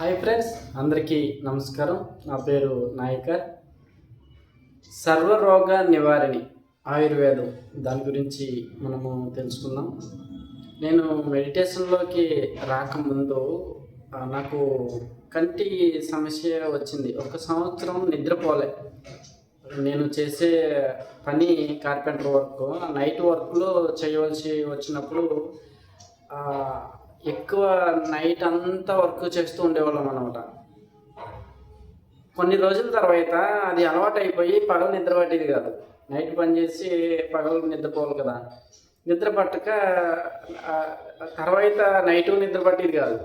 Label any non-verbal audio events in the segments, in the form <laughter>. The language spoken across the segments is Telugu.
హాయ్ ఫ్రెండ్స్ అందరికీ నమస్కారం. నా పేరు నాయకర్. సర్వరోగ నివారణి ఆయుర్వేదం. దాని గురించి మనము తెలుసుకుందాం. నేను మెడిటేషన్లోకి రాకముందు నాకు కంటి సమస్య వచ్చింది. ఒక సంవత్సరం నిద్రపోలే. నేను చేసే పని కార్పెంటర్ వర్క్ నైట్ వర్క్లో చేయవలసి వచ్చినప్పుడు ఎక్కువ నైట్ అంతా వర్క్ చేస్తూ ఉండేవాళ్ళం అనమాట కొన్ని రోజుల తర్వాత అది అలవాటు అయిపోయి పగలు నిద్ర పట్టేది కాదు. నైట్ పని చేసి పగలు నిద్రపోవాలి కదా. నిద్ర పట్టక తర్వాత నైట్ నిద్ర పట్టేది కాదు.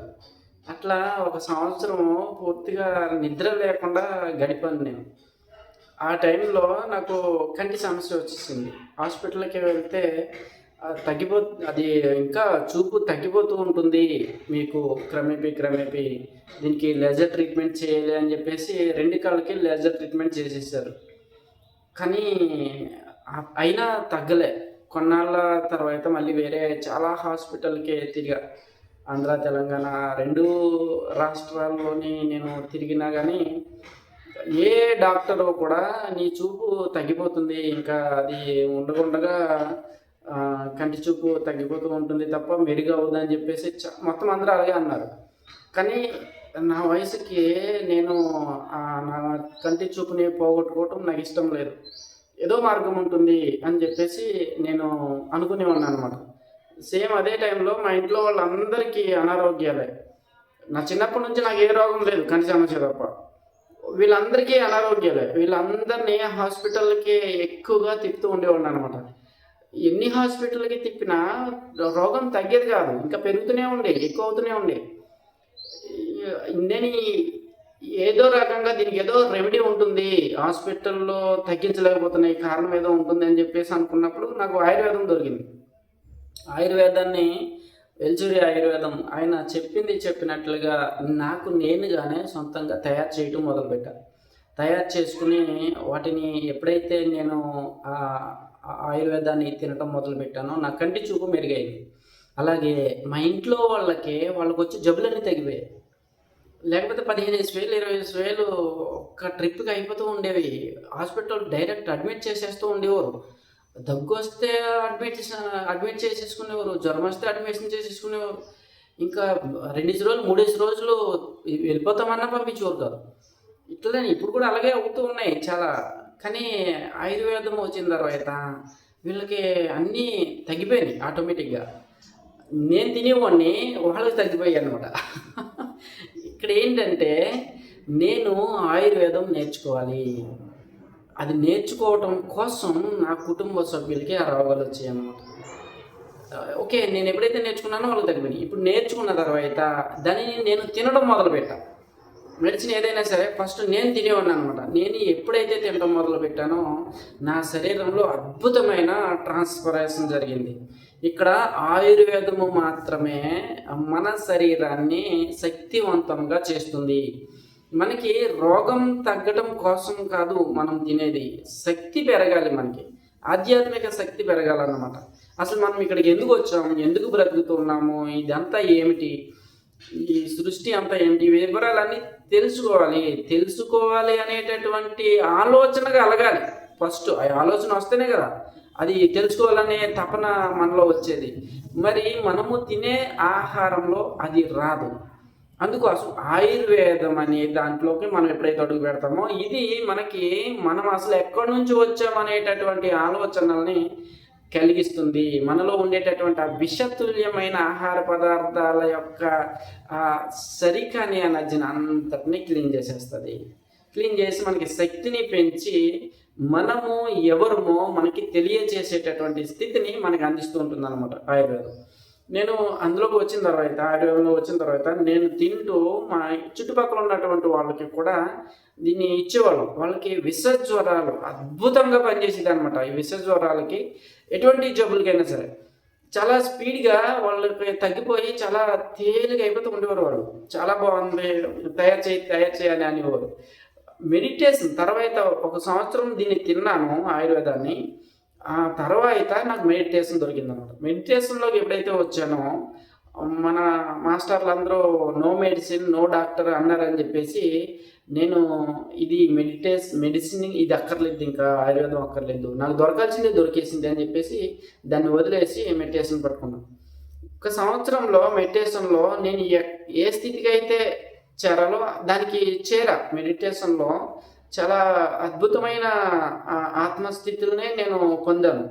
అట్లా ఒక సంవత్సరం పూర్తిగా నిద్ర లేకుండా గడిపాను నేను. ఆ టైంలో నాకు కంటి సమస్య వచ్చేసింది. హాస్పిటల్కి వెళ్తే తగ్గిపో అది ఇంకా చూపు తగ్గిపోతూ ఉంటుంది. మీకు క్రమేపీ క్రమేపీ దీనికి లేజర్ ట్రీట్మెంట్ చేయాలి అని చెప్పేసి రెండు కాళ్ళకి లేజర్ ట్రీట్మెంట్ చేసేసారు. కానీ అయినా తగ్గలే. కొన్నాళ్ళ తర్వాత మళ్ళీ వేరే చాలా హాస్పిటల్కి తిరిగా. ఆంధ్ర తెలంగాణ రెండు రాష్ట్రాల్లోని నేను తిరిగినా కానీ ఏ డాక్టర్ కూడా నీ చూపు తగ్గిపోతుంది. ఇంకా అది ఉండకుండగా కంటి చూపు తగ్గిపోతూ ఉంటుంది తప్ప మెరుగు అవుదని చెప్పేసి చ- మొత్తం అందరూ అలాగే అన్నారు. కానీ నా వయసుకి నేను నా కంటి చూపుని పోగొట్టుకోవటం నాకు ఇష్టం లేదు. ఏదో మార్గం ఉంటుంది అని చెప్పేసి నేను అనుకునేవాడిని అనమాట సేమ్ అదే టైంలో మా ఇంట్లో వాళ్ళందరికీ అనారోగ్యాలే. నా చిన్నప్పటి నుంచి నాకు ఏ రోగం లేదు కంటి సమస్య తప్ప. వీళ్ళందరికీ అనారోగ్యాలే. వీళ్ళందరినీ హాస్పిటల్కి ఎక్కువగా తిప్పుతూ ఉండేవాడిని అనమాట ఎన్ని హాస్పిటల్కి తిప్పినా రోగం తగ్గేది కాదు. ఇంకా పెరుగుతూనే ఉండే ఎక్కువ అవుతూనే ఉండే. నేను ఏదో రకంగా దీనికి ఏదో రెమెడీ ఉంటుంది. హాస్పిటల్లో తగ్గించలేకపోతున్నాయి కారణం ఏదో ఉంటుంది అని చెప్పేసి అనుకున్నప్పుడు నాకు ఆయుర్వేదం దొరికింది. ఆయుర్వేదాన్ని వెల్చూరి ఆయుర్వేదం ఆయన చెప్పింది చెప్పినట్లుగా నాకు నేనుగానే సొంతంగా తయారు చేయటం మొదలుపెట్టాను తయారు చేసుకుని వాటిని ఎప్పుడైతే నేను ఆ ఆయుర్వేదాన్ని తినటం మొదలుపెట్టాను నా కంటి చూపు మెరుగైంది. అలాగే మా ఇంట్లో వాళ్ళకి వాళ్ళకి వచ్చి జబ్బులన్నీ తగ్గిపోయాయి లేకపోతే పదిహేను వేసి వేలు ఇరవై వేసి వేలు ఒక్క ట్రిప్కి అయిపోతూ ఉండేవి. హాస్పిటల్ డైరెక్ట్ అడ్మిట్ చేసేస్తూ ఉండేవారు. దగ్గు వస్తే అడ్మిట్ అడ్మిట్ చేసేసుకునేవారు. జ్వరం వస్తే అడ్మిషన్ చేసేసుకునేవారు. ఇంకా రెండేసి రోజులు మూడేసి రోజులు వెళ్ళిపోతామన్నా పంపించేవారు కాదు. ఇట్లనే ఇప్పుడు కూడా అలాగే అవుతూ ఉన్నాయి. చాలా కానీ ఆయుర్వేదం వచ్చిన తర్వాత వీళ్ళకి అన్నీ తగ్గిపోయినాయి ఆటోమేటిక్గా. నేను తినేవాడిని వాళ్ళకి తగ్గిపోయాయి అనమాట ఇక్కడ ఏంటంటే నేను ఆయుర్వేదం నేర్చుకోవాలి. అది నేర్చుకోవటం కోసం నా కుటుంబ సభ్యులకి ఆ రోగాలు వచ్చాయి అనమాట ఓకే నేను ఎప్పుడైతే నేర్చుకున్నానో వాళ్ళకి తగ్గిపోయినాయి. ఇప్పుడు నేర్చుకున్న తర్వాత దానిని నేను తినడం మొదలుపెట్టా. మెడిసిన్ ఏదైనా సరే ఫస్ట్ నేను తినేవాడిని అనమాట నేను ఎప్పుడైతే తినడం మొదలు పెట్టానో నా శరీరంలో అద్భుతమైన ట్రాన్స్ఫరేషన్ జరిగింది. ఇక్కడ ఆయుర్వేదము మాత్రమే మన శరీరాన్ని శక్తివంతంగా చేస్తుంది. మనకి రోగం తగ్గడం కోసం కాదు మనం తినేది. శక్తి పెరగాలి మనకి. ఆధ్యాత్మిక శక్తి పెరగాలన్నమాట. అసలు మనం ఇక్కడికి ఎందుకు వచ్చాము? ఎందుకు బ్రతుకుతున్నాము? ఇదంతా ఏమిటి? ఈ సృష్టి అంతా ఏమిటి? వివరాలన్నీ తెలుసుకోవాలి. తెలుసుకోవాలి అనేటటువంటి ఆలోచన కలగాలి. ఫస్ట్ ఆ ఆలోచన వస్తేనే కదా అది తెలుసుకోవాలనే తపన మనలో వచ్చేది. మరి మనము తినే ఆహారంలో అది రాదు. అందుకోసం ఆయుర్వేదం అనే దాంట్లోకి మనం ఎప్పుడైతే అడుగు పెడతామో ఇది మనకి మనం అసలు ఎక్కడి నుంచి వచ్చామనేటటువంటి ఆలోచనల్ని కలిగిస్తుంది. మనలో ఉండేటటువంటి ఆ విషతుల్యమైన ఆహార పదార్థాల యొక్క ఆ సరికాని ఎనర్జీని అంతటినీ క్లీన్ చేసేస్తుంది. క్లీన్ చేసి మనకి శక్తిని పెంచి మనము ఎవరమో మనకి తెలియజేసేటటువంటి స్థితిని మనకి అందిస్తూ ఉంటుంది అనమాట ఆయుర్వేదం. నేను అందులోకి వచ్చిన తర్వాత ఆయుర్వేదంలో వచ్చిన తర్వాత నేను తింటూ మా చుట్టుపక్కల ఉన్నటువంటి వాళ్ళకి కూడా దీన్ని ఇచ్చేవాళ్ళం. వాళ్ళకి విష జ్వరాలు అద్భుతంగా పనిచేసేది అనమాట ఈ విష జ్వరాలకి ఎటువంటి జబ్బులకైనా సరే. చాలా స్పీడ్గా వాళ్ళకి తగ్గిపోయి చాలా తేలిగా అయిపోతూ ఉండేవారు వాళ్ళు చాలా బాగుంది తయారు చేయి తయారు చేయాలి అనేవారు మెడిటేషన్ తర్వాత ఒక సంవత్సరం దీన్ని తిన్నాను ఆయుర్వేదాన్ని. ఆ తర్వాత నాకు మెడిటేషన్ దొరికిందనమాట. మెడిటేషన్లోకి ఎప్పుడైతే వచ్చానో మన మాస్టర్లు అందరూ నో మెడిసిన్ నో డాక్టర్ అన్నారని చెప్పేసి నేను ఇది మెడిటేస్ మెడిసిన్ ఇది అక్కర్లేదు ఇంకా ఆయుర్వేదం అక్కర్లేదు నాకు దొరకాల్సిందే దొరికేసింది అని చెప్పేసి దాన్ని వదిలేసి మెడిటేషన్ పట్టుకున్నాను. ఒక సంవత్సరంలో మెడిటేషన్లో నేను ఏ స్థితికి అయితే చేరాలో దానికి చేర. మెడిటేషన్లో చాలా అద్భుతమైన ఆత్మస్థితులనే నేను పొందాను.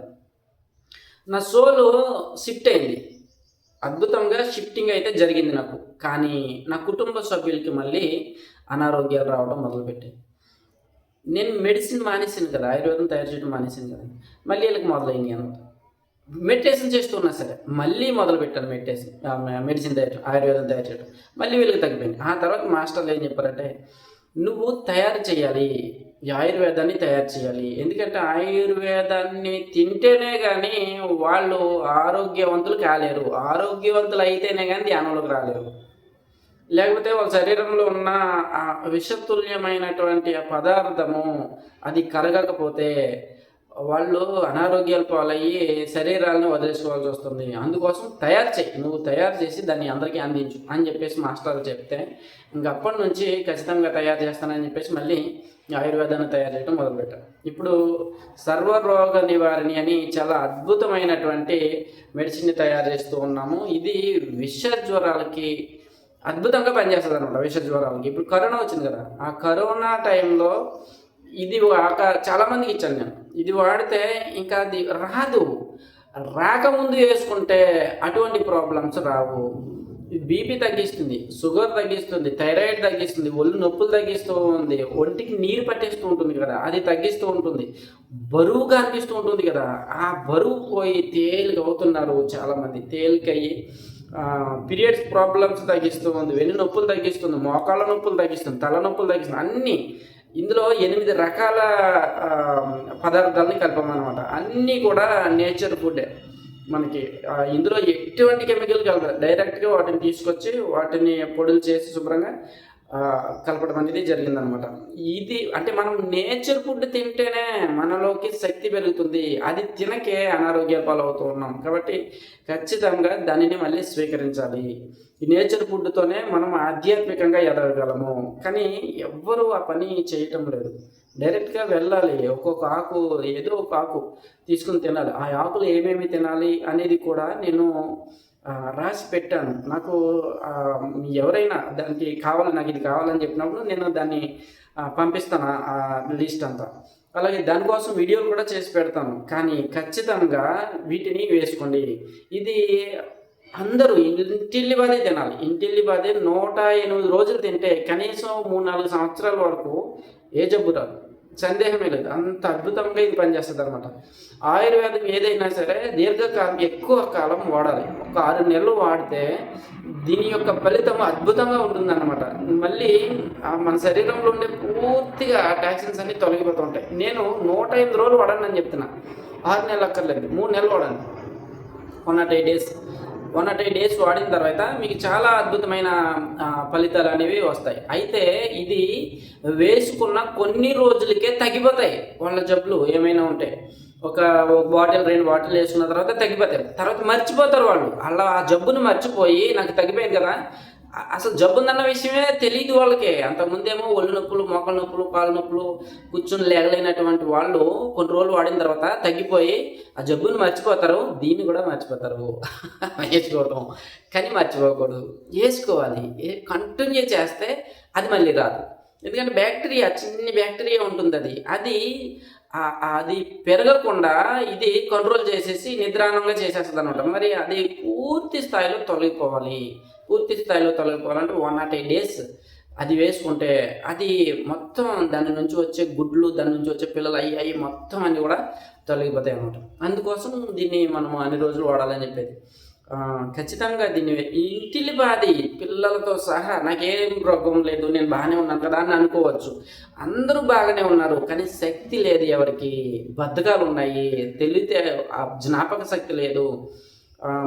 నా సోలు షిఫ్ట్ అయింది. అద్భుతంగా షిఫ్టింగ్ అయితే జరిగింది నాకు. కానీ నా కుటుంబ సభ్యులకి మళ్ళీ అనారోగ్యాలు రావడం మొదలుపెట్టాయి. నేను మెడిసిన్ మానేసాను కదా ఆయుర్వేదం తయారు చేయడం మానేసాను కదా. మళ్ళీ వీళ్ళకి మొదలైంది అనమాట. మెడిటేషన్ చేస్తున్నా సరే మళ్ళీ మొదలు పెట్టాను మెడిటేషన్ మెడిసిన్ తయారు ఆయుర్వేదం తయారు చేయడం. మళ్ళీ వీళ్ళకి తగ్గిపోయింది. ఆ తర్వాత మాస్టర్లు ఏం చెప్పారంటే నువ్వు తయారు చేయాలి. ఈ ఆయుర్వేదాన్ని తయారు చేయాలి. ఎందుకంటే ఆయుర్వేదాన్ని తింటేనే కానీ వాళ్ళు ఆరోగ్యవంతులు కాలేరు. ఆరోగ్యవంతులు అయితేనే కానీ ధ్యానంలోకి రాలేరు. లేకపోతే వాళ్ళ శరీరంలో ఉన్న ఆ విషతుల్యమైనటువంటి ఆ పదార్థము అది కరగకపోతే వాళ్ళు అనారోగ్యాల పాలయ్యి శరీరాలను వదిలేసుకోవాల్సి వస్తుంది. అందుకోసం తయారు చేయి. నువ్వు తయారు చేసి దాన్ని అందరికీ అందించు అని చెప్పేసి మాస్టర్లు చెప్తే ఇంకప్పటి నుంచి ఖచ్చితంగా తయారు చేస్తానని చెప్పేసి మళ్ళీ ఆయుర్వేదాన్ని తయారు చేయడం మొదలుపెట్టారు. ఇప్పుడు సర్వరోగ నివారణి అని చాలా అద్భుతమైనటువంటి మెడిసిన్ని తయారు చేస్తూ ఉన్నాము. ఇది విష జ్వరాలకి అద్భుతంగా పనిచేస్తుంది అనమాట విష జ్వరాలకి ఇప్పుడు కరోనా వచ్చింది కదా. ఆ కరోనా టైంలో ఇది ఆక చాలామందికి ఇచ్చాను నేను. ఇది వాడితే ఇంకా అది రాదు. రాకముందు వేసుకుంటే అటువంటి ప్రాబ్లమ్స్ రావు. బీపీ తగ్గిస్తుంది షుగర్ తగ్గిస్తుంది థైరాయిడ్ తగ్గిస్తుంది ఒళ్ళు నొప్పులు తగ్గిస్తూ ఉంది ఒంటికి నీరు పట్టేస్తూ ఉంటుంది కదా అది తగ్గిస్తూ ఉంటుంది బరువుగా అనిపిస్తూ ఉంటుంది కదా. ఆ బరువు పోయి తేలిక అవుతున్నారు చాలామంది తేలికయ్యి పీరియడ్స్ ప్రాబ్లమ్స్ తగ్గిస్తూ ఉంది వెన్ను నొప్పులు తగ్గిస్తుంది మోకాళ్ళ నొప్పులు తగ్గిస్తుంది తల నొప్పులు తగ్గిస్తుంది అన్నీ ఇందులో ఎనిమిది రకాల పదార్థాలని కలపమన్నమాట. అన్నీ కూడా నేచర్ ఫుడ్డే మనకి. ఇందులో ఎటువంటి కెమికల్ కలపదు డైరెక్ట్గా వాటిని తీసుకొచ్చి వాటిని పొడులు చేసి శుభ్రంగా కలపడం అనేది జరిగిందనమాట ఇది అంటే మనం నేచర్ ఫుడ్ తింటేనే మనలోకి శక్తి పెరుగుతుంది. అది తినకే అనారోగ్యాల పాలవుతూ ఉన్నాం. కాబట్టి ఖచ్చితంగా దానిని మళ్ళీ స్వీకరించాలి. ఈ నేచర్ ఫుడ్తోనే మనం ఆధ్యాత్మికంగా ఎదగగలము. కానీ ఎవ్వరూ ఆ పని చేయటం లేదు. డైరెక్ట్గా వెళ్ళాలి. ఒక్కొక్క ఆకు ఏదో ఒక ఆకు తీసుకుని తినాలి. ఆ ఆకులు ఏమేమి తినాలి అనేది కూడా నేను రాసి పెట్టాను. నాకు ఎవరైనా దానికి కావాలి నాకు ఇది కావాలని చెప్పినప్పుడు నేను దాన్ని పంపిస్తాను ఆ లిస్ట్ అంతా. అలాగే దానికోసం వీడియోలు కూడా చేసి పెడతాను. కానీ ఖచ్చితంగా వీటిని వేసుకోండి. ఇది అందరూ ఇంటిల్లిబాదే తినాలి. ఇంటిల్లిబాదే నూట ఎనిమిది రోజులు తింటే కనీసం మూడు నాలుగు సంవత్సరాల వరకు ఏ జబ్బు రాదు. సందేహమే లేదు. అంత అద్భుతంగా ఇది పనిచేస్తుంది అనమాట ఆయుర్వేదం ఏదైనా సరే దీర్ఘకాలం ఎక్కువ కాలం వాడాలి. ఒక ఆరు నెలలు వాడితే దీని యొక్క ఫలితం అద్భుతంగా ఉంటుందన్నమాట. మళ్ళీ మన శరీరంలో ఉండే పూర్తిగా టాక్సిన్స్ అన్ని తొలగిపోతూ ఉంటాయి. నేను నూట ఎనిమిది రోజులు వాడాను అని చెప్తున్నా. ఆరు నెలలు అక్కర్లేదు. మూడు నెలలు వాడాను. One nought eight days. One or days వాడిన తర్వాత మీకు చాలా అద్భుతమైన ఫలితాలు అనేవి వస్తాయి. అయితే ఇది వేసుకున్న కొన్ని రోజులకే తగ్గిపోతాయి. వాళ్ళ జబ్బులు ఏమైనా ఉంటే. ఒక బాటిల్ రెండు బాటిల్ వేసుకున్న తర్వాత తగ్గిపోతాయి. తర్వాత మర్చిపోతారు వాళ్ళు. అలా ఆ జబ్బుని మర్చిపోయి నాకు తగ్గిపోయింది కదా అసలు జబ్బు ఉందన్న విషయమే తెలియదు వాళ్ళకి. అంతకుముందేమో ఒళ్ళు నొప్పులు మోకల నొప్పులు కాళ్ళ నొప్పులు కూర్చుని లేగలేనటువంటి వాళ్ళు కొన్ని రోజులు వాడిన తర్వాత తగ్గిపోయి ఆ జబ్బుని మర్చిపోతారు దీన్ని కూడా మర్చిపోతారు. <laughs> వేసుకోవడం కానీ మర్చిపోకూడదు. వేసుకోవాలి. కంటిన్యూ చేస్తే అది మళ్ళీ రాదు. ఎందుకంటే బ్యాక్టీరియా చిన్ని బ్యాక్టీరియా ఉంటుంది అది. అది అది పెరగకుండా ఇది కంట్రోల్ చేసేసి నిద్రాణంగా చేసేస్తుంది అనమాట మరి అది పూర్తి స్థాయిలో తొలగిపోవాలి. పూర్తి స్థాయిలో తొలగిపోవాలంటే వన్ నాట్ ఎయిట్ డేస్ అది వేసుకుంటే అది మొత్తం దాని నుంచి వచ్చే గుడ్లు దాని నుంచి వచ్చే పిల్లలు అయ్యి అయ్యి మొత్తం అన్ని కూడా తొలగిపోతాయి అన్నమాట. అందుకోసం దీన్ని మనం అన్ని రోజులు వాడాలని చెప్పేది. ఖచ్చితంగా దీన్ని ఇంటిలి బాధి పిల్లలతో సహా నాకేం రోగం లేదు నేను బాగానే ఉన్నాను కదా అని అనుకోవచ్చు. అందరూ బాగానే ఉన్నారు కానీ శక్తి లేదు ఎవరికి. బద్ధకాలు ఉన్నాయి తెలివితే ఆ జ్ఞాపక శక్తి లేదు.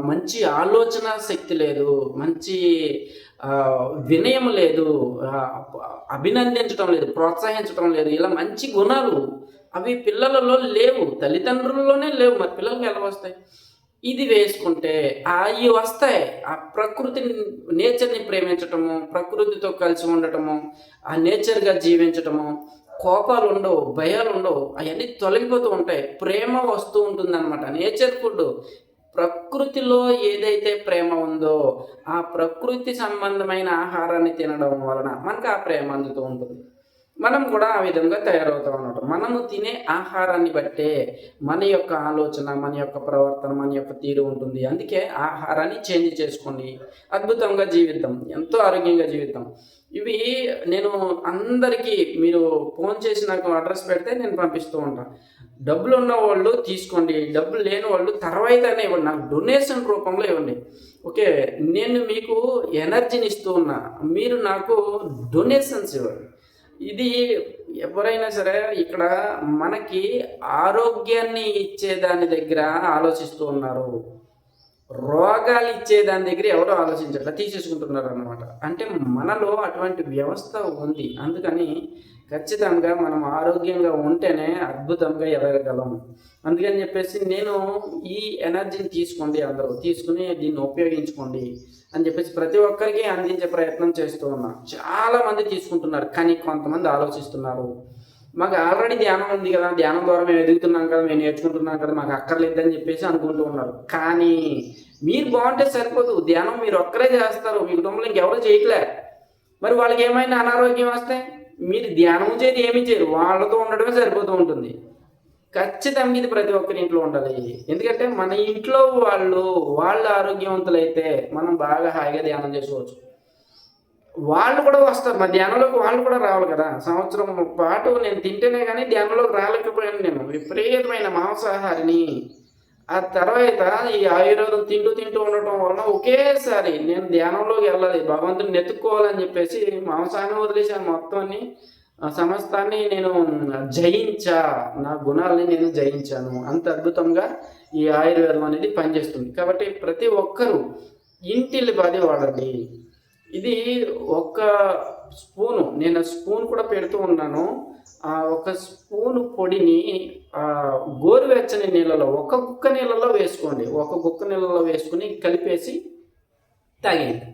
మంచి ఆలోచన శక్తి లేదు మంచి వినయం లేదు అభినందించడం లేదు ప్రోత్సహించడం లేదు ఇలా మంచి గుణాలు అవి పిల్లలలో లేవు తల్లిదండ్రుల్లోనే లేవు మరి పిల్లలకి ఎలా వస్తాయి? ఇది వేసుకుంటే అవి వస్తాయి ఆ ప్రకృతిని నేచర్ని ప్రేమించటము ప్రకృతితో కలిసి ఉండటము ఆ నేచర్గా జీవించటము కోపాలు ఉండవు భయాలు ఉండవు అవన్నీ తొలగిపోతూ ఉంటాయి ప్రేమ వస్తూ ఉంటుంది అనమాట నేచర్ ఫుడ్ ప్రకృతిలో ఏదైతే ప్రేమ ఉందో ఆ ప్రకృతి సంబంధమైన ఆహారాన్ని తినడం వలన మనకు ఆ ప్రేమ అందుతూ ఉంటుంది. మనం కూడా ఆ విధంగా తయారవుతాం అనమాట మనము తినే ఆహారాన్ని బట్టే మన యొక్క ఆలోచన మన యొక్క ప్రవర్తన మన యొక్క తీరు ఉంటుంది. అందుకే ఆహారాన్ని చేంజ్ చేసుకోండి. అద్భుతంగా జీవిద్దాం. ఎంతో ఆరోగ్యంగా జీవిద్దాం. ఇవి నేను అందరికీ మీరు ఫోన్ చేసి నాకు అడ్రస్ పెడితే నేను పంపిస్తూ ఉంటాను డబ్బులు ఉన్న వాళ్ళు తీసుకోండి. డబ్బులు లేని వాళ్ళు తర్వాతనే ఇవ్వండి. నాకు డొనేషన్ రూపంలో ఇవ్వండి. ఓకే నేను మీకు ఎనర్జీని ఇస్తూ ఉన్నా. మీరు నాకు డొనేషన్స్ ఇవ్వండి. ఇది ఎవరైనా సరే ఇక్కడ మనకి ఆరోగ్యాన్ని ఇచ్చే దాని దగ్గర ఆలోచిస్తూ ఉన్నారు. రోగాలు ఇచ్చే దాని దగ్గర ఎవరో ఆలోచించట్లా తీసేసుకుంటున్నారు అనమాట అంటే మనలో అటువంటి వ్యవస్థ ఉంది. అందుకని ఖచ్చితంగా మనం ఆరోగ్యంగా ఉంటేనే అద్భుతంగా ఎదగగలం. అందుకని చెప్పేసి నేను ఈ ఎనర్జీని తీసుకోండి అందరూ. తీసుకుని దీన్ని ఉపయోగించుకోండి అని చెప్పేసి ప్రతి ఒక్కరికి అందించే ప్రయత్నం చేస్తూ ఉన్నా. చాలా మంది తీసుకుంటున్నారు కానీ కొంతమంది ఆలోచిస్తున్నారు. మాకు ఆల్రెడీ ధ్యానం ఉంది కదా ధ్యానం ద్వారా మేము ఎదుగుతున్నాం కదా మేము నేర్చుకుంటున్నాం కదా మాకు అక్కర్లేదని చెప్పేసి అనుకుంటూ ఉన్నారు. కానీ మీరు బాగుంటే సరిపోదు. ధ్యానం మీరు ఒక్కరే చేస్తారు. మీ కుటుంబంలో ఇంకెవరు చేయట్లే. మరి వాళ్ళకి ఏమైనా అనారోగ్యం వస్తే మీరు ధ్యానం చేయదు ఏమీ చేయరు. వాళ్ళతో ఉండడమే సరిపోతూ ఉంటుంది. ఖచ్చితంగా ఇది ప్రతి ఒక్కరి ఇంట్లో ఉండాలి. ఎందుకంటే మన ఇంట్లో వాళ్ళు వాళ్ళు ఆరోగ్యవంతులైతే మనం బాగా హాయిగా ధ్యానం చేసుకోవచ్చు. వాళ్ళు కూడా వస్తారు. మా ధ్యానంలోకి వాళ్ళు కూడా రావాలి కదా. సంవత్సరం పాటు నేను తింటేనే కానీ ధ్యానంలోకి రాలేకపోయాను నేను. విపరీతమైన మాంసాహారిని. ఆ తర్వాత ఈ ఆయుర్వేదం తింటూ తింటూ ఉండటం వలన ఒకేసారి నేను ధ్యానంలోకి వెళ్ళాలి. భగవంతుని నెత్తుక్కోవాలని చెప్పేసి మాంసాన్ని వదిలేసాను మొత్తాన్ని సమస్తాన్ని నేను జయించా. నా గుణాలని నేను జయించాను. అంత అద్భుతంగా ఈ ఆయుర్వేదం అనేది పనిచేస్తుంది. కాబట్టి ప్రతి ఒక్కరూ ఇంటిల్లి బాధి వాడండి ఇది ఒక స్పూను నేను స్పూన్ కూడా పెడుతూ ఉన్నాను. ఆ ఒక స్పూను పొడిని ఆ గోరువెచ్చని నీళ్ళలో ఒక గుక్క నీళ్ళలో వేసుకోండి. ఒక గుక్క నీళ్ళలో వేసుకుని కలిపేసి తాగేయండి.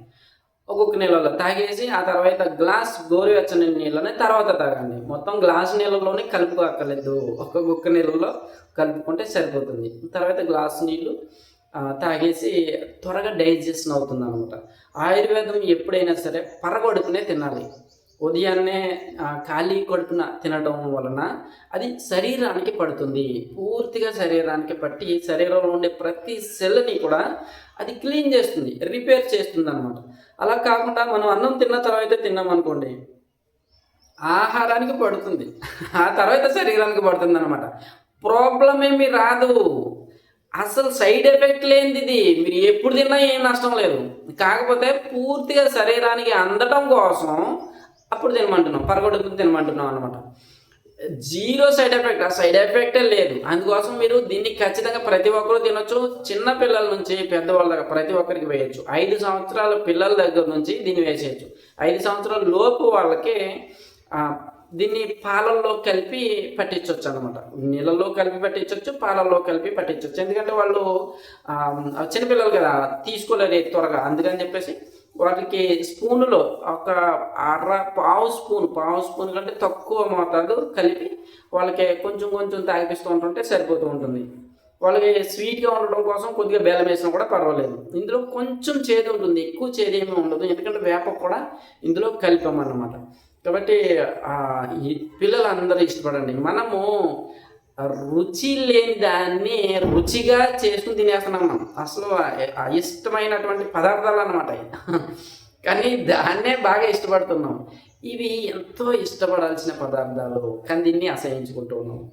ఒక్కొక్క నీళ్ళలో తాగేసి ఆ తర్వాత గ్లాస్ గోరువెచ్చని నీళ్ళని తర్వాత తాగండి. మొత్తం గ్లాస్ నీళ్ళలోనే కలుపుకోక్కర్లేదు. ఒక గుక్క నీళ్ళలో కలుపుకుంటే సరిపోతుంది. తర్వాత గ్లాస్ నీళ్ళు తాగేసి త్వరగా డైజెషన్ అవుతుంది అనమాట ఆయుర్వేదం ఎప్పుడైనా సరే పరగొడుకునే తినాలి. ఉదయాన్నే ఖాళీ కడుపున తినడం వలన అది శరీరానికి పడుతుంది. పూర్తిగా శరీరానికి పట్టి శరీరంలో ఉండే ప్రతి సెల్ని కూడా అది క్లీన్ చేస్తుంది రిపేర్ చేస్తుంది అనమాట అలా కాకుండా మనం అన్నం తిన్న తర్వాత తిన్నాం అనుకోండి ఆహారానికి పడుతుంది. ఆ తర్వాత శరీరానికి పడుతుంది అనమాట ప్రాబ్లం ఏమి రాదు. అసలు సైడ్ ఎఫెక్ట్ లేనిది ఇది. మీరు ఎప్పుడు తిన్నా ఏం నష్టం లేదు. కాకపోతే పూర్తిగా శరీరానికి అందటం కోసం అప్పుడు తినమంటున్నాం. పరగొడుకు తినమంటున్నాం అనమాట జీరో సైడ్ ఎఫెక్ట్. ఆ సైడ్ ఎఫెక్టే లేదు. అందుకోసం మీరు దీన్ని ఖచ్చితంగా ప్రతి ఒక్కరు తినొచ్చు. చిన్న పిల్లల నుంచి పెద్దవాళ్ళ దగ్గర ప్రతి ఒక్కరికి వేయచ్చు. ఐదు సంవత్సరాల పిల్లల దగ్గర నుంచి దీన్ని వేసేయచ్చు. ఐదు సంవత్సరాల లోపు వాళ్ళకి దీన్ని పాలల్లో కలిపి పట్టించవచ్చు అనమాట నీళ్ళల్లో కలిపి పట్టించవచ్చు పాలల్లో కలిపి పట్టించవచ్చు. ఎందుకంటే వాళ్ళు చిన్నపిల్లలు కదా తీసుకోలేరు త్వరగా. అందుకని చెప్పేసి వాటికి స్పూనులో ఒక అర పావు స్పూన్ పావు స్పూన్ కంటే తక్కువ మోతాదు కలిపి వాళ్ళకి కొంచెం కొంచెం తాగిపిస్తూ ఉంటుంటే సరిపోతూ ఉంటుంది. వాళ్ళకి స్వీట్గా ఉండడం కోసం కొద్దిగా బెల్లం వేసినా కూడా పర్వాలేదు. ఇందులో కొంచెం చేదు ఉంటుంది ఎక్కువ చేదు ఏమీ ఉండదు. ఎందుకంటే వేప కూడా ఇందులో కలిపామన్నమాట కాబట్టి పిల్లలందరూ ఇష్టపడండి. మనము రుచి లేని దాన్ని రుచిగా చేసుకుని తినేస్తున్నాం మనం. అసలు ఆ ఇష్టమైనటువంటి పదార్థాలు అన్నమాట కానీ దాన్నే బాగా ఇష్టపడుతున్నాం. ఇవి ఎంతో ఇష్టపడాల్సిన పదార్థాలు. కానీ దీన్ని అసహించుకుంటూ ఉన్నాం.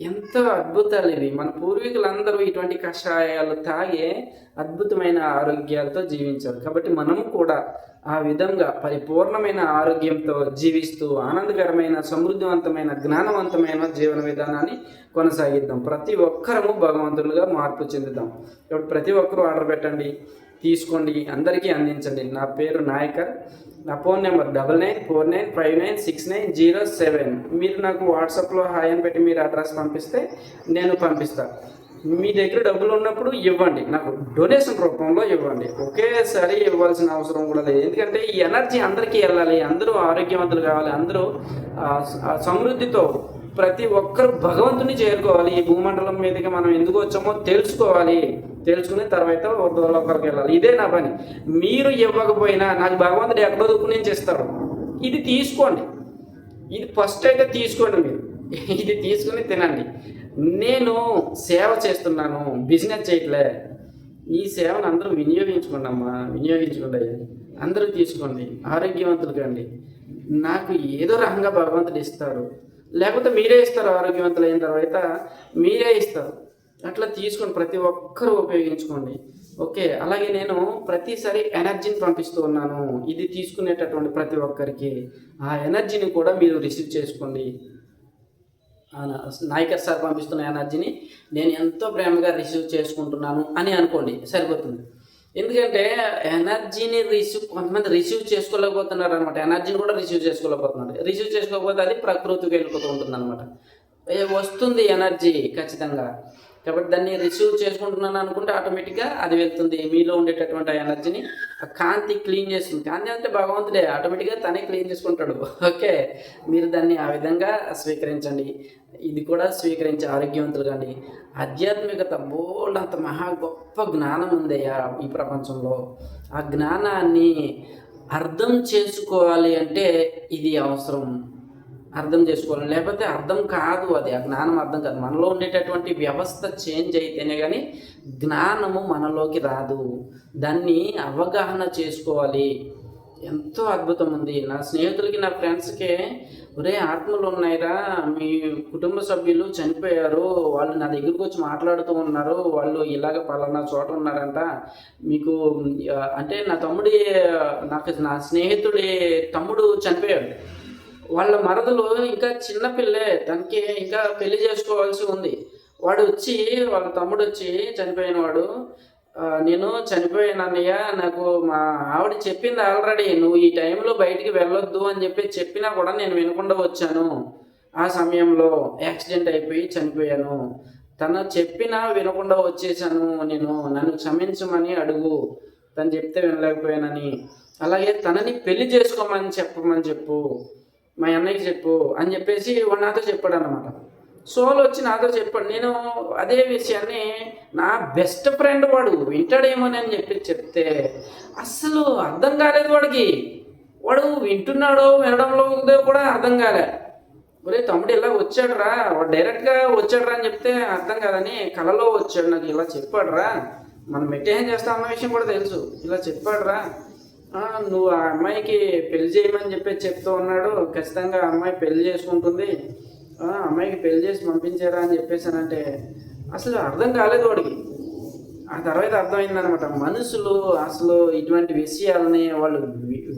ఎంతో అద్భుతాలు ఇవి. మన పూర్వీకులందరూ ఇటువంటి కషాయాలు తాగే అద్భుతమైన ఆరోగ్యాలతో జీవించారు. కాబట్టి మనము కూడా ఆ విధంగా పరిపూర్ణమైన ఆరోగ్యంతో జీవిస్తూ ఆనందకరమైన సమృద్ధివంతమైన జ్ఞానవంతమైన జీవన విధానాన్ని కొనసాగిద్దాం. ప్రతి ఒక్కరము భగవంతులుగా మార్పు చెందుదాం కాబట్టి ప్రతి ఒక్కరూ ఆర్డర్ పెట్టండి తీసుకోండి అందరికీ అందించండి. నా పేరు నాయకర్. నా phone number double nine four nine five nine six nine zero seven. మీరు నాకు వాట్సాప్లో హాయ్ అని పెట్టి మీరు అడ్రస్ పంపిస్తే నేను పంపిస్తాను మీ దగ్గర డబ్బులు ఉన్నప్పుడు ఇవ్వండి. నాకు డొనేషన్ రూపంలో ఇవ్వండి. ఒకేసారి ఇవ్వాల్సిన అవసరం కూడా లేదు. ఎందుకంటే ఈ ఎనర్జీ అందరికీ వెళ్ళాలి. అందరూ ఆరోగ్యవంతులు కావాలి. అందరూ సమృద్ధితో ప్రతి ఒక్కరు భగవంతుని చేరుకోవాలి. ఈ భూమండలం మీదకి మనం ఎందుకు వచ్చామో తెలుసుకోవాలి. తెలుసుకుని తర్వాత ఒకరికి వెళ్ళాలి. ఇదే నా పని. మీరు ఇవ్వకపోయినా నాకు భగవంతుడు ఎక్కడో దుక్కు నుంచి ఇస్తాడు ఇది తీసుకోండి. ఇది ఫస్ట్ అయితే తీసుకోండి మీరు. <laughs> ఇది తీసుకుని తినండి. నేను సేవ చేస్తున్నాను బిజినెస్ చేయట్లే. ఈ సేవను అందరూ వినియోగించుకోండి అమ్మా వినియోగించుకోండి అందరూ తీసుకోండి ఆరోగ్యవంతులు కండి. నాకు ఏదో రకంగా భగవంతుడు ఇస్తాడు. లేకపోతే మీరే ఇస్తారు ఆరోగ్యవంతులు అయిన తర్వాత మీరే ఇస్తారు. అట్లా తీసుకొని ప్రతి ఒక్కరూ ఉపయోగించుకోండి. ఓకే అలాగే నేను ప్రతిసారి ఎనర్జీని పంపిస్తూ ఉన్నాను. ఇది తీసుకునేటటువంటి ప్రతి ఒక్కరికి. ఆ ఎనర్జీని కూడా మీరు రిసీవ్ చేసుకోండి. నాయకర్ సార్ పంపిస్తున్న ఎనర్జీని నేను ఎంతో ప్రేమగా రిసీవ్ చేసుకుంటున్నాను అని అనుకోండి సరిపోతుంది. ఎందుకంటే ఎనర్జీని రిసీవ్ కొంతమంది రిసీవ్ చేసుకోలేకపోతున్నారు అనమాట ఎనర్జీని కూడా రిసీవ్ చేసుకోలేకపోతున్నారు. రిసీవ్ చేసుకోకపోతే అది ప్రకృతికి వెళ్ళిపోతూ ఉంటుంది అనమాట వస్తుంది ఎనర్జీ ఖచ్చితంగా. కాబట్టి దాన్ని రిసీవ్ చేసుకుంటున్నాను అనుకుంటే ఆటోమేటిక్గా అది వెళ్తుంది. మీలో ఉండేటటువంటి ఆ ఎనర్జీని ఆ కాంతి క్లీన్ చేస్తుంది. కాంతి అంటే భగవంతుడే. ఆటోమేటిక్గా తనే క్లీన్ చేసుకుంటాడు. ఓకే? మీరు దాన్ని ఆ విధంగా స్వీకరించండి. ఇది కూడా స్వీకరించి ఆరోగ్యవంతులు కానీ ఆధ్యాత్మికత బోల్డంత మహా గొప్ప జ్ఞానం ఉందయ్యా ఈ ప్రపంచంలో. ఆ జ్ఞానాన్ని అర్థం చేసుకోవాలి అంటే ఇది అవసరం. అర్థం చేసుకోవాలి. లేకపోతే అర్థం కాదు అది. ఆ జ్ఞానం అర్థం కాదు. మనలో ఉండేటటువంటి వ్యవస్థ చేంజ్ అయితేనే కానీ జ్ఞానము మనలోకి రాదు. దాన్ని అవగాహన చేసుకోవాలి. ఎంతో అద్భుతం ఉంది. నా స్నేహితులకి నా ఫ్రెండ్స్కే ఒరే ఆత్మలు ఉన్నాయిరా. మీ కుటుంబ సభ్యులు చనిపోయారు. వాళ్ళు నా దగ్గరకు వచ్చి మాట్లాడుతూ ఉన్నారు. వాళ్ళు ఇలాగ పలానా చోట ఉన్నారంట. మీకు అంటే నా తమ్ముడి నాకు నా స్నేహితుడి తమ్ముడు చనిపోయాడు. వాళ్ళ మరదలు ఇంకా చిన్నపిల్లే తనకి ఇంకా పెళ్ళి చేసుకోవాల్సి ఉంది. వాడు వచ్చి వాళ్ళ తమ్ముడు వచ్చి చనిపోయిన వాడు నేను చనిపోయాను అన్నయ్య నాకు మా ఆవిడ చెప్పింది ఆల్రెడీ నువ్వు ఈ టైంలో బయటికి వెళ్ళొద్దు అని చెప్పి చెప్పినా కూడా నేను వినకుండా వచ్చాను. ఆ సమయంలో యాక్సిడెంట్ అయిపోయి చనిపోయాను. తను చెప్పినా వినకుండా వచ్చేసాను. నేను నన్ను క్షమించమని అడుగు. తను చెప్తే వినలేకపోయానని. అలాగే తనని పెళ్ళి చేసుకోమని చెప్పమని చెప్పు. మా అన్నయ్యకి చెప్పు అని చెప్పేసి వాడు నాతో చెప్పాడు అనమాట సోల్ వచ్చి నాతో చెప్పాడు నేను అదే విషయాన్ని నా బెస్ట్ ఫ్రెండ్ వాడు వింటాడేమోనని అని చెప్పి చెప్తే అస్సలు అర్థం కాలేదు వాడికి. వాడు వింటున్నాడో వినడంలో కూడా అర్థం కాలే. ఒరే తమ్ముడు ఇలా వచ్చాడురా వాడు డైరెక్ట్గా వచ్చాడురా అని చెప్తే అర్థం కాదని కలలో వచ్చాడు నాకు ఇలా చెప్పాడురా. మనం మెట్టేం చేస్తాం అన్న విషయం కూడా తెలుసు ఇలా చెప్పాడురా. నువ్వు ఆ అమ్మాయికి పెళ్ళి చేయమని చెప్పి చెప్తూ ఉన్నాడు. ఖచ్చితంగా ఆ అమ్మాయి పెళ్ళి చేసుకుంటుంది. "ఆ, అమ్మాయికి పెళ్ళి చేసి పంపించారా అని చెప్పేసానంటే అసలు అర్థం కాలేదు వాడికి. ఆ తర్వాత అర్థమైందనమాట. మనుషులు అసలు ఇటువంటి విషయాలని వాళ్ళు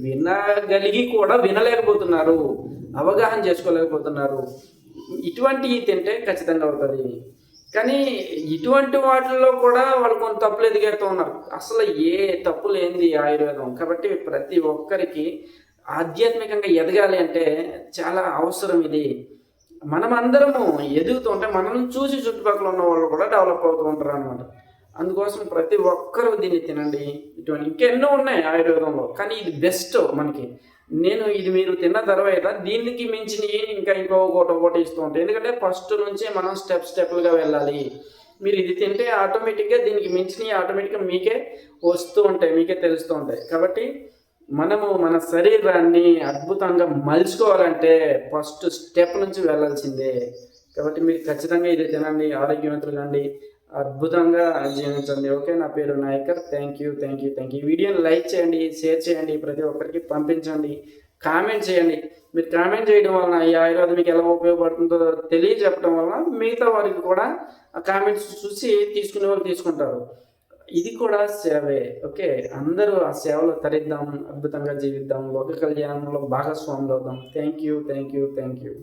వినగలిగి కూడా వినలేకపోతున్నారు. అవగాహన చేసుకోలేకపోతున్నారు. ఇటువంటివి తింటే ఖచ్చితంగా అవుతుంది. కానీ ఇటువంటి వాటిల్లో కూడా వాళ్ళు కొంత తప్పులు ఎదిగేస్తూ ఉన్నారు. అసలు ఏ తప్పు లేనిది ఆయుర్వేదం. కాబట్టి ప్రతి ఒక్కరికి ఆధ్యాత్మికంగా ఎదగాలి అంటే చాలా అవసరం ఇది. మనమందరము అందరము ఎదుగుతూ ఉంటే మనల్ని చూసి చుట్టుపక్కల ఉన్న వాళ్ళు కూడా డెవలప్ అవుతూ ఉంటారు అనమాట అందుకోసం ప్రతి ఒక్కరూ దీన్ని తినండి. ఇటువంటి ఇంకెన్నో ఉన్నాయి ఆయుర్వేదంలో. కానీ ఇది బెస్ట్ మనకి. నేను ఇది మీరు తిన్న తర్వాత దీనికి మించినవి ఇంకా ఇంకో ఒకటి ఒకటి ఇస్తూ ఉంటాయి ఎందుకంటే ఫస్ట్ నుంచి మనం స్టెప్ స్టెప్లుగా వెళ్ళాలి. మీరు ఇది తింటే ఆటోమేటిక్గా దీనికి మించినవి ఆటోమేటిక్గా మీకే వస్తూ ఉంటాయి మీకే తెలుస్తూ ఉంటాయి. కాబట్టి మనము మన శరీరాన్ని అద్భుతంగా మలుచుకోవాలంటే ఫస్ట్ స్టెప్ నుంచి వెళ్ళాల్సిందే. కాబట్టి మీరు ఖచ్చితంగా ఇది తినండి ఆరోగ్యవంతులు కండి. అద్భుతంగా జీవించండి. ఓకే నా పేరు Nayakar. Thank you thank you thank you వీడియోని లైక్ చేయండి షేర్ చేయండి ప్రతి ఒక్కరికి పంపించండి. కామెంట్ చేయండి. మీరు కామెంట్ చేయడం వలన ఈ ఆయుర్వేదం మీకు ఎలా ఉపయోగపడుతుందో తెలియజెప్పడం వలన మిగతా వారికి కూడా ఆ కామెంట్స్ చూసి తీసుకునే వాళ్ళు తీసుకుంటారు. ఇది కూడా సేవే. ఓకే అందరూ ఆ సేవలో తరిద్దాం అద్భుతంగా జీవిద్దాం. లోక కళ్యాణంలో భాగస్వాములు అవుదాం thank you thank you thank you